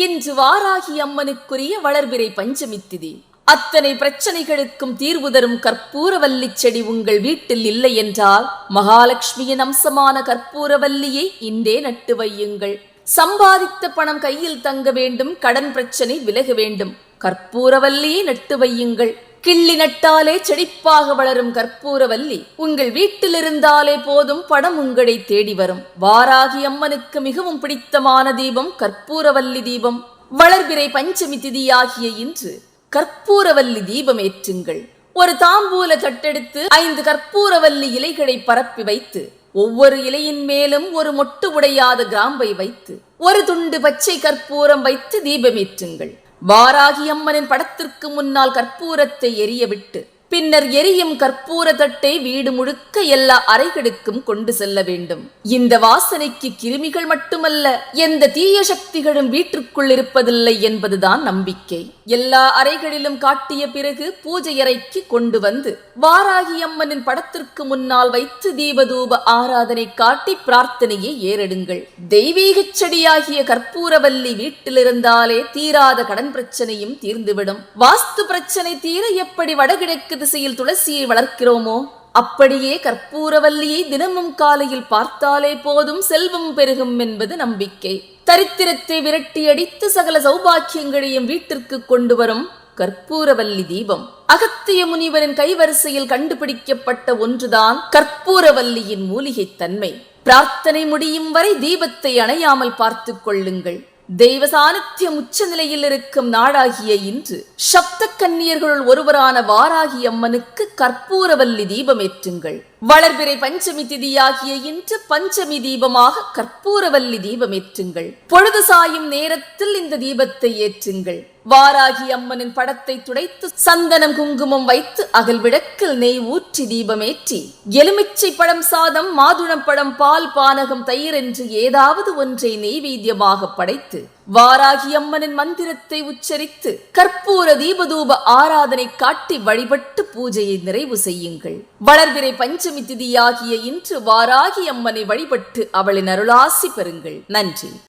இன்று வாராகி அம்மனுக்குரிய வளர்பிறை பஞ்சமி திதி அத்தனை பிரச்சனைகளுக்கும் தீர்வு தரும் கற்பூரவல்லி செடி உங்கள் வீட்டில் இல்லை என்றால் மகாலட்சுமியின் அம்சமான கற்பூரவல்லியை இன்றே நட்டு வையுங்கள். சம்பாதித்த பணம் கையில் தங்க வேண்டும் கடன் பிரச்சனை விலக வேண்டும். கற்பூரவல்லியை நட்டு வையுங்கள். கிள்ளி நட்டாலே செழிப்பாக வளரும் கற்பூரவல்லி. உங்கள் வீட்டில் இருந்தாலே போதும் படம் உங்களை தேடி வரும். வாராகி அம்மனுக்கு மிகவும் பிடித்தமான தீபம் கற்பூரவல்லி தீபம். வளர்பிறை பஞ்சமி திதியாகிய இன்று கற்பூரவல்லி தீபம் ஏற்றுங்கள். ஒரு தாம்பூல தட்டெடுத்து ஐந்து கற்பூரவல்லி இலைகளை பரப்பி வைத்து ஒவ்வொரு இலையின் மேலும் ஒரு மொட்டு உடையாத கிராம்பை வைத்து ஒரு துண்டு பச்சை கற்பூரம் வைத்து தீபமேற்றுங்கள் வாராகி அம்மனின் படத்திற்கு முன்னால் கற்பூரத்தை எரிய விட்டு பின்னர் எரியும் கற்பூர தட்டை வீடு முழுக்க எல்லா அறைகளுக்கும் கொண்டு செல்ல வேண்டும். இந்த வாசனைக்கு கிருமிகள் மட்டுமல்ல எந்த தீய சக்திகளும் வீட்டிற்குள் இருப்பதில்லை என்பதுதான் நம்பிக்கை. எல்லா அறைகளிலும் காட்டிய பிறகு பூஜை அறைக்கு கொண்டு வந்து வாராகி அம்மனின் படத்திற்கு முன்னால் வைத்து தீபதூப ஆராதனை காட்டி பிரார்த்தனையை ஏறெடுங்கள். தெய்வீக செடியாகிய கற்பூரவல்லி வீட்டில் இருந்தாலே தீராத கடன் பிரச்சனையும் தீர்ந்துவிடும். வாஸ்து பிரச்சனை தீர எப்படி வடகிழக்கு திசையில் துளசியை வளர்க்கிறோமோ? அப்படியே கற்பூரவல்லியை தினமும் காலையில் பார்த்தாலே போதும் செல்வம் பெருகும் என்பது நம்பிக்கை. தரித்திரத்தை விரட்டி அடித்து சகல சௌபாக்கியங்களையும் வீட்டிற்கு கொண்டு வரும் கற்பூரவல்லி தீபம். அகத்திய முனிவரின் கைவரிசையில் கண்டுபிடிக்கப்பட்ட ஒன்றுதான் கற்பூரவல்லியின் மூலிகை தன்மை. பிரார்த்தனை முடியும் வரை தீபத்தை அணையாமல் பார்த்துக் கொள்ளுங்கள். தெய்வ சாநித்தியம் உச்ச நிலையில் இருக்கும் நாடாகிய இன்று சப்த கன்னியர்களுள் ஒருவரான வாராகி அம்மனுக்கு கற்பூரவல்லி தீபமேற்றுங்கள். வளர்பிறை பஞ்சமி திதியாகிய இன்று பஞ்சமி தீபமாக கற்பூரவல்லி தீபம் ஏற்றுங்கள். பொழுது சாயும் நேரத்தில் இந்த தீபத்தை ஏற்றுங்கள். வாராகி அம்மனின் படத்தை துடைத்து சந்தனம் குங்குமம் வைத்து அகல் விளக்கில் நெய் ஊற்றி தீபமேற்றி எலுமிச்சை பழம் சாதம் மாதுளம் பழம் பால் பானகம் தயிர் என்று ஏதாவது ஒன்றை நெய்வேத்தியமாக படைத்து வாராகி அம்மனின் மந்திரத்தை உச்சரித்து கற்பூர தீபதூப ஆராதனை காட்டி வழிபட்டு பூஜையை நிறைவு செய்யுங்கள். வளர்பிறை பஞ்சமி திதியாகிய இன்று வாராகி அம்மனை வழிபட்டு அவளின் அருளாசி பெறுங்கள். நன்றி.